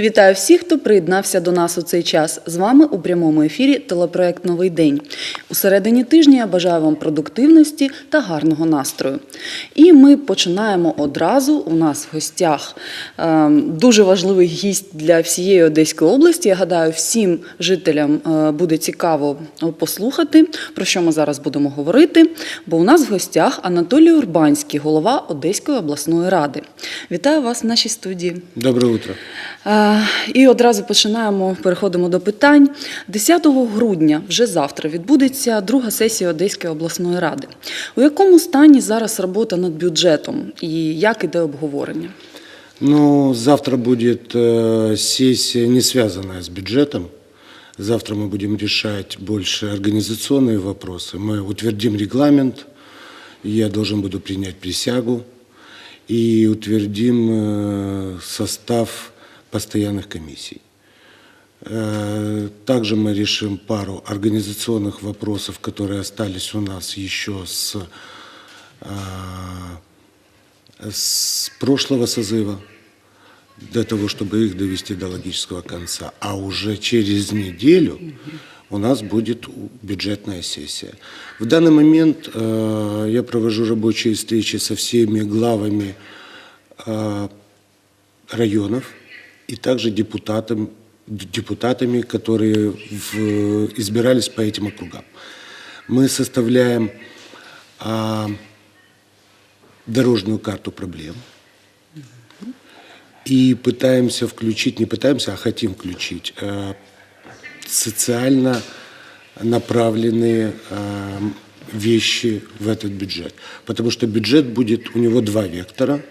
Вітаю всіх, хто приєднався до нас у цей час. З вами у прямому ефірі телепроект Новий день. У середині тижня я бажаю вам продуктивності та гарного настрою. І ми починаємо одразу. У нас в гостях е, дуже важливий гість для всієї Одеської області. Я гадаю, всім жителям е, буде цікаво послухати, про що ми зараз будемо говорити. Бо у нас в гостях Анатолій Урбанський, голова Одеської обласної ради. Вітаю вас в нашій студії. Доброе утро. Е, І одразу починаємо, переходимо до питань. 10 грудня, вже завтра, відбудеться друга сесія Одеської обласної ради. У якому стані зараз робота над бюджетом і як іде обговорення? Ну, завтра будет э, сессия, не связанная с бюджетом. Завтра мы будем решать больше организационные вопросы. Мы утвердим регламент, я должен буду принять присягу и утвердим э, состав постоянных комиссий. Э, Также мы решим пару организационных вопросов, которые остались у нас еще с, э, с прошлого созыва, для того, чтобы их довести до логического конца. А уже через неделю у нас будет бюджетная сессия. В данный момент э, я провожу рабочие встречи со всеми главами районов и также депутатам, депутатами, которые в- избирались по этим округам. Мы составляем а, дорожную карту проблем и пытаемся включить, не пытаемся, а хотим включить э, социально направленные э, вещи в этот бюджет. Потому что бюджет будет, у него два вектора,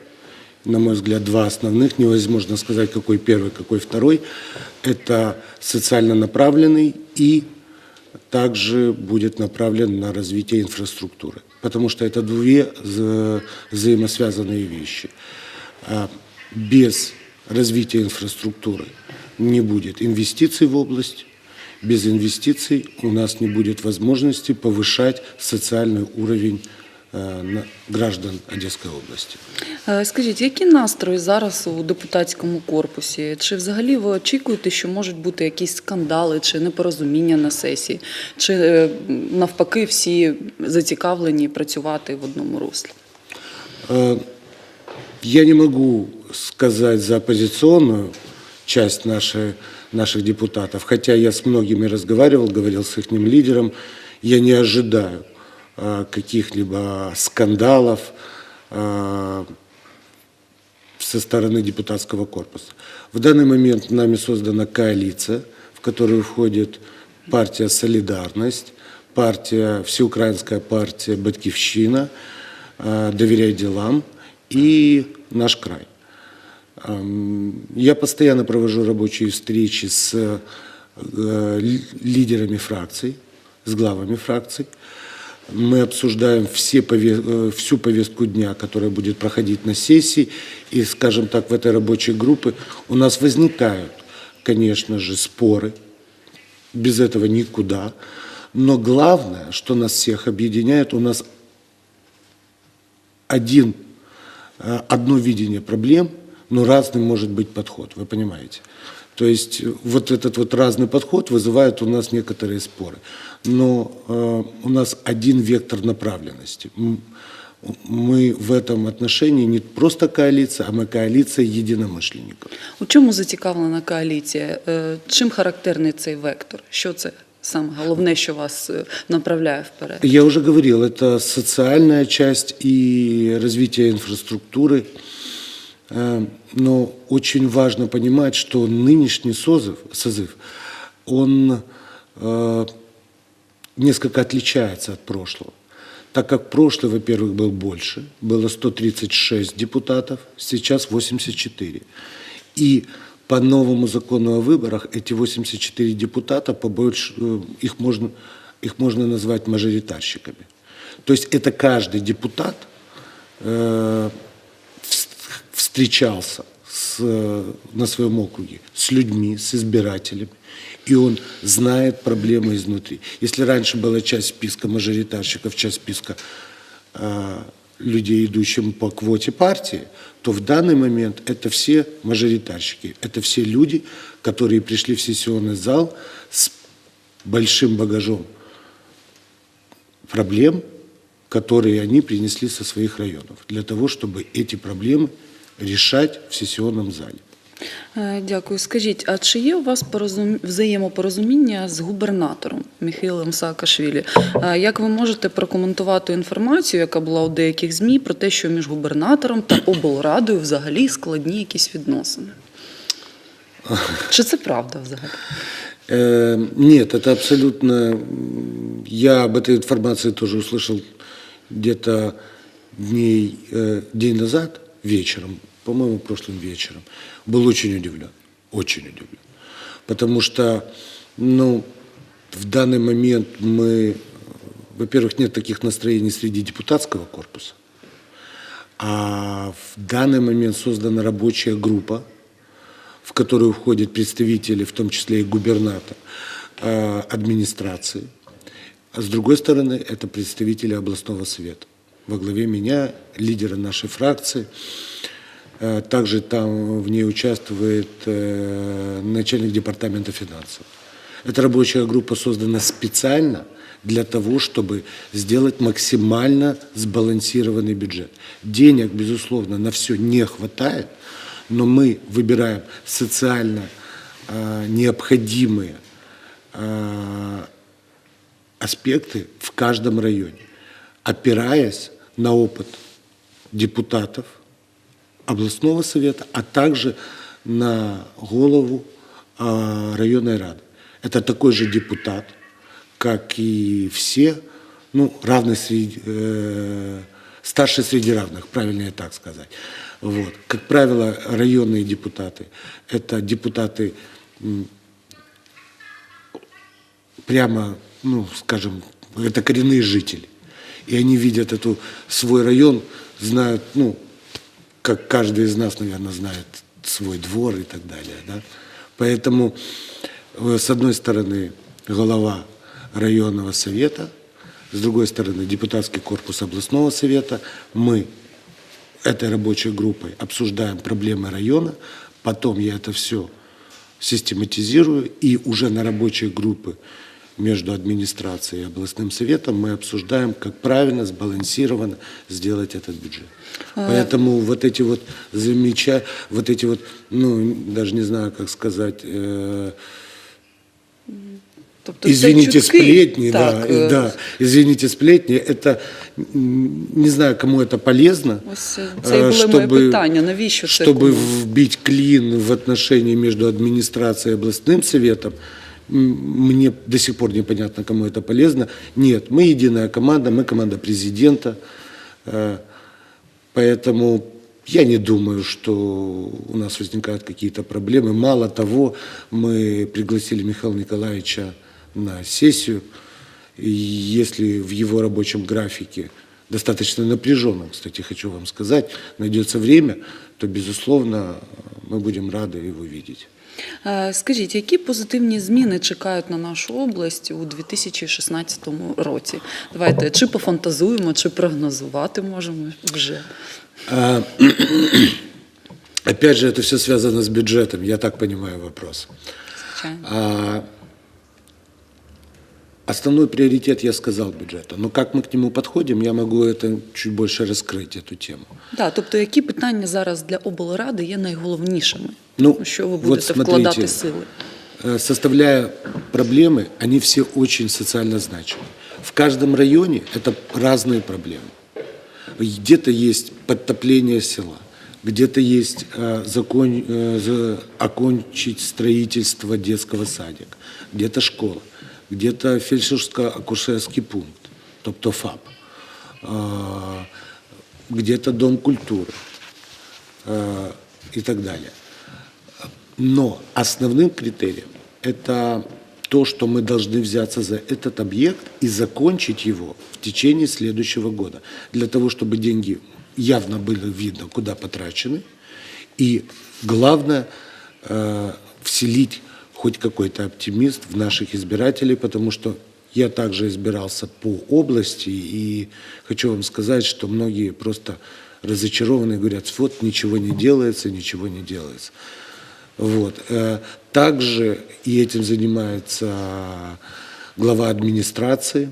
на мой взгляд, два основных. Невозможно сказать, какой первый, какой второй. Это социально направленный и также будет направлен на развитие инфраструктуры. Потому что это две вза- взаимосвязанные вещи. А Без развития инфраструктуры не будет инвестиций в область, без инвестиций у нас не будет возможности повышать социальный уровень э, граждан Одесской области. Е, Скажіть, які настрої зараз у депутатському корпусі? Чи взагалі ви очікуєте, що можуть бути якісь скандали чи непорозуміння на сесії? Чи е, навпаки всі зацікавлені працювати в одному руслі? Я не могу сказать за оппозиционную часть нашей, наших депутатов, хотя я с многими разговаривал, говорил с их лидером, я не ожидаю каких-либо скандалов э, со стороны депутатского корпуса. В данный момент нами создана коалиция, в которую входит партия «Солидарность», партия, всеукраинская партия «Батькивщина», э, «Доверяй делам» и «Наш край». Эм, Я постоянно провожу рабочие встречи с э, ли- лидерами фракций, с главами фракций. Мы обсуждаем все пове- э, всю повестку дня, которая будет проходить на сессии. И, скажем так, в этой рабочей группе у нас возникают, конечно же, споры. Без этого никуда. Но главное, что нас всех объединяет, у нас один, э, одно видение проблем, но разный может быть подход, вы понимаете. То есть э, вот этот вот разный подход вызывает у нас некоторые споры. Но э, у нас один вектор направленности. М- Мы в этом отношении не просто коалиция, а мы коалиция единомышленников. У чому зацікавлена коаліція? Е, Чим характерний цей вектор? Що це саме головне, що вас е, направляє вперед? Я уже говорил, это социальная часть и развитие инфраструктуры. Э, Но очень важно понимать, что нынешний созыв, созыв, он э, несколько отличается от прошлого. Так как прошлый, во-первых, был больше, было 136 депутатов, сейчас 84. И по новому закону о выборах эти 84 депутата, побольше, э, их, можно, их можно назвать мажоритарщиками. То есть это каждый депутат э, встречался с, на своем округе с людьми, с избирателями, и он знает проблемы изнутри. Если раньше была часть списка мажоритарщиков, часть списка э, людей, идущим по квоте партии, то в данный момент это все мажоритарщики, это все люди, которые пришли в сессионный зал с большим багажом проблем, которые они принесли со своих районов, для того, чтобы эти проблемы решать в сессионном зале. Е, Дякую. Скажіть, а чи є у вас порозум... взаємопорозуміння з губернатором Міхаїлом Саакашвілі? Е, Як ви можете прокоментувати інформацію, яка була у деяких ЗМІ, про те, що між губернатором та облрадою взагалі складні якісь відносини? Чи це правда взагалі? Э, Нет, это абсолютно... м, Я об этой информации тоже услышал где-то дней, э, день назад, Вечером, по-моему, прошлым вечером. Был очень удивлен, очень удивлен. Потому что, ну, в данный момент мы... Во-первых, нет таких настроений среди депутатского корпуса. А в данный момент создана рабочая группа, в которую входят представители, в том числе и губернатор, э, администрации. А с другой стороны, это представители областного совета. Во главе меня, лидера нашей фракции. Э, Также там в ней участвует э, начальник департамента финансов. Эта рабочая группа создана специально для того, чтобы сделать максимально сбалансированный бюджет. Денег, безусловно, на все не хватает, но мы выбираем социально э, необходимые аспекты в каждом районе, опираясь на опыт депутатов областного совета, а также на голову э, районной рады. Это такой же депутат, как и все, ну, равный среди, э, старший среди равных, правильнее так сказать. Вот. Как правило, районные депутаты – это депутаты прямо, ну, скажем, это коренные жители. И они видят эту свой район, знают, ну, как каждый из нас, наверное, знает свой двор и так далее. Да? Поэтому, э, с одной стороны, голова районного совета, с другой стороны, депутатский корпус областного совета. Мы этой рабочей группой обсуждаем проблемы района, потом я это все систематизирую, и уже на рабочей группе между администрацией и областным советом мы обсуждаем, как правильно, сбалансированно сделать этот бюджет. Поэтому вот эти вот замеча, вот эти вот, ну, даже не знаю, как сказать, э, Тобто це извините, чутки, сплетни, так, да, е, да, извините, сплетни, это, м, не знаю, кому это полезно. Ось е, це і було моє питання. Навіщо це Чтобы кому? вбить клин в отношении между администрацией и областным советом, м, мне до сих пор непонятно, кому это полезно. Нет, мы единая команда, мы команда президента, э, поэтому я не думаю, что у нас возникают какие-то проблемы. Мало того, мы пригласили Михаила Николаевича на сессию, и если в его рабочем графике, достаточно напряженном, кстати, хочу вам сказать, найдется время, то, безусловно, мы будем рады его видеть. Е, Скажіть, які позитивні зміни чекають на нашу область у 2016 році? Давайте чи пофантазуємо, чи прогнозувати можемо вже. Опять же, это все связано с бюджетом, я так понимаю вопрос. Звичайно. А, Основной приоритет я сказал бюджета, но как мы к нему подходим, я могу это чуть больше раскрыть, эту тему. Да, тобто, які питання зараз для облради є найголовнішими? Ну, У що ви вот будете смотрите. вкладати сили? Э, Составляя проблемы, они все очень социально значимы. В каждом районе это разные проблемы. Где-то есть подтопление села, где-то есть э, закон- э, за- окончить строительство детского садика, где-то школа, где-то фельдшерско-акушерский пункт, тобто ФАП, э, где-то дом культуры э, и так далее. Но основным критерием это то, что мы должны взяться за этот объект и закончить его в течение следующего года. Для того, чтобы деньги явно было видно, куда потрачены. И главное, э, вселить хоть какой-то оптимист в наших избирателей, потому что Я также избирался по области, и хочу вам сказать, что многие просто разочарованы, говорят, вот ничего не делается, ничего не делается. Вот. Э, Также и этим занимается глава администрации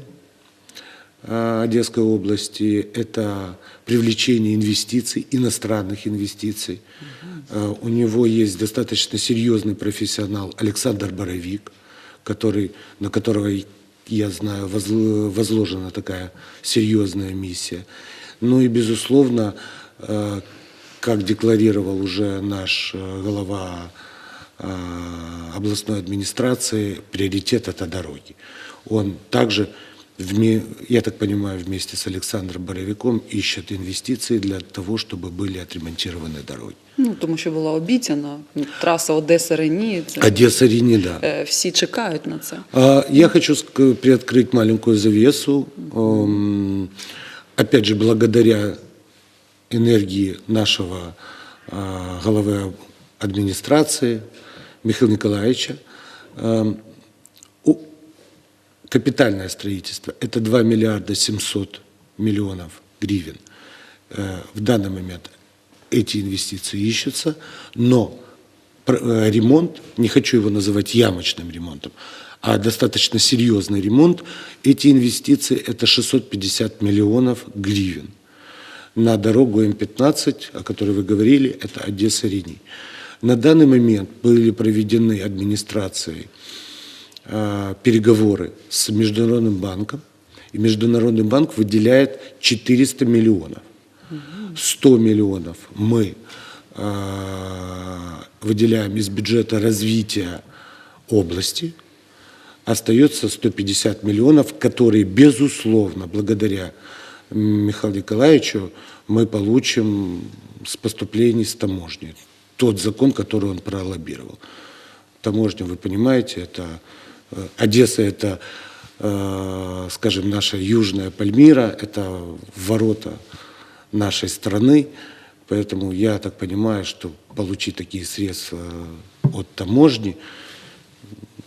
э, Одесской области. Это привлечение инвестиций, иностранных инвестиций. Э, У него есть достаточно серьезный профессионал Александр Боровик, который, на которого, я знаю, возл- возложена такая серьезная миссия. Ну и, безусловно, э, как декларировал уже наш э, глава областной администрации, приоритет – это дороги. Он также, я так понимаю, вместе с Александром Боровиком ищет инвестиции для того, чтобы были отремонтированы дороги. Ну, тому що була обіцяна траса Одеса Рені. Це Одесса Рени, да. е, всі чекають на це. А, Я хочу ск- приоткрыть маленькую завесу. Эм, Опять же, благодаря энергии нашего а, главы администрации Михаила Николаевича, эм, у- капитальное строительство – это 2 миллиарда 700 миллионов гривен. Э, В данный момент эти инвестиции ищутся, но э, ремонт, не хочу его называть ямочным ремонтом, а достаточно серьезный ремонт, эти инвестиции – это 650 миллионов гривен. На дорогу М-15, о которой вы говорили, это Одесса-Рени. На данный момент были проведены администрацией переговоры с Международным банком, и Международный банк выделяет 400 миллионов. 100 миллионов мы э, выделяем из бюджета развития области, остается 150 миллионов, которые, безусловно, благодаря Михаилу Николаевичу, мы получим с поступлений с таможни. Тот закон, который он пролоббировал. Таможня, вы понимаете, это э, Одесса, это, э, скажем, наша южная Пальмира, это ворота нашей страны. Поэтому я так понимаю, что получить такие средства от таможни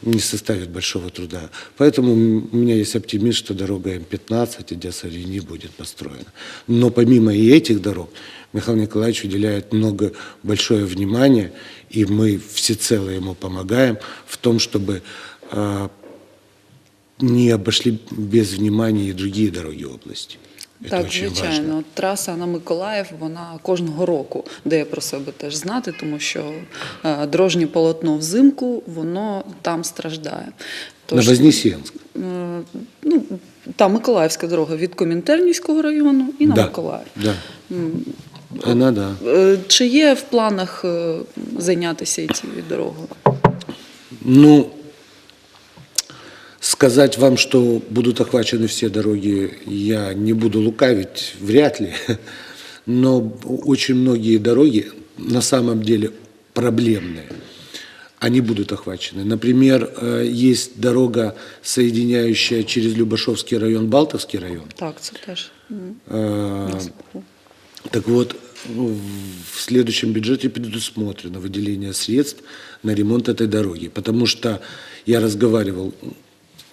не составит большого труда. Поэтому у меня есть оптимизм, что дорога М-15 Одесса-Рени будет построена. Но помимо и этих дорог, Михаил Николаевич уделяет много большое внимание, и мы всецело ему помогаем в том, чтобы не обошли без внимания и другие дороги области. Это так, очень важно. звичайно. Траса на Миколаїв вона кожного року дає про себе теж знати, тому що дорожнє полотно взимку воно там страждає. На Вознесенск. е, ну, та Миколаївська дорога від Комінтернівського району і на да, Миколаїв. да. Она, да. Е, Чи є в планах е, зайнятися і цією дорогою? Ну, сказать вам, что будут охвачены все дороги, я не буду лукавить, вряд ли. Но очень многие дороги на самом деле проблемные. Они будут охвачены. Например, э, есть дорога, соединяющая через Любашовский район Балтовский район. Так, м, Э. Так вот, в следующем бюджете предусмотрено выделение средств на ремонт этой дороги, потому что я разговаривал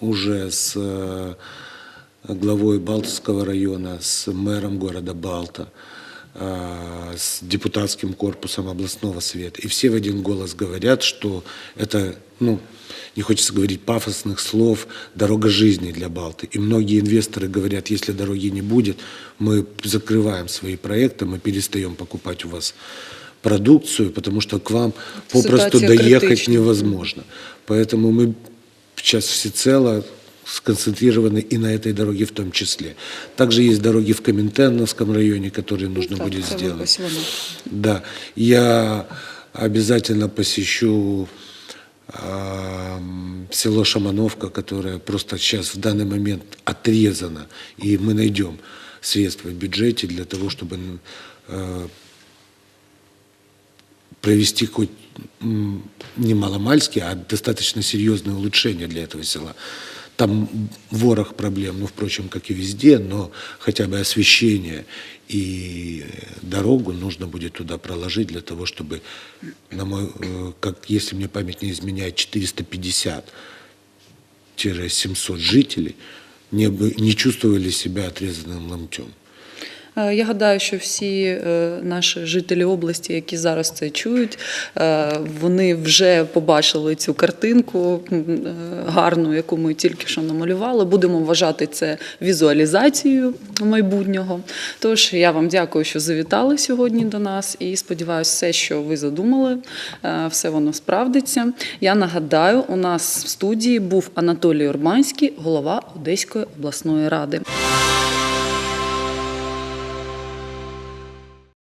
уже с э, главой Балтского района, с мэром города Балта, э, с депутатским корпусом областного совета. И все в один голос говорят, что это, ну, не хочется говорить пафосных слов, дорога жизни для Балты. И многие инвесторы говорят, если дороги не будет, мы закрываем свои проекты, мы перестаем покупать у вас продукцию, потому что к вам попросту Ситуация доехать критична. невозможно. Поэтому мы сейчас всецело сконцентрированы и на этой дороге в том числе. Также есть дороги в Коминтерновском районе, которые нужно так, будет сделать. воно. Да, я обязательно посещу ам, село Шамановка, которое просто сейчас в данный момент отрезано, и мы найдем средства в бюджете для того, чтобы э, провести хоть не маломальски, а достаточно серьезное улучшение для этого села. Там ворох проблем, ну, впрочем, как и везде, но хотя бы освещение и дорогу нужно будет туда проложить для того, чтобы, на мой, э, как если мне память не изменяет, 450 500-700 жителей не, не чувствовали себя отрезанным ломтем. Е, Я гадаю, що всі е, наші жителі області, які зараз це чують, е, вони вже побачили цю картинку гарну, яку ми тільки що намалювали. Будемо вважати це візуалізацією майбутнього. Тож я вам дякую, що завітали сьогодні до нас, і сподіваюся, все, що ви задумали, все воно справдиться. Я нагадаю, у нас в студії був Анатолій Урбанський, голова Одеської обласної ради.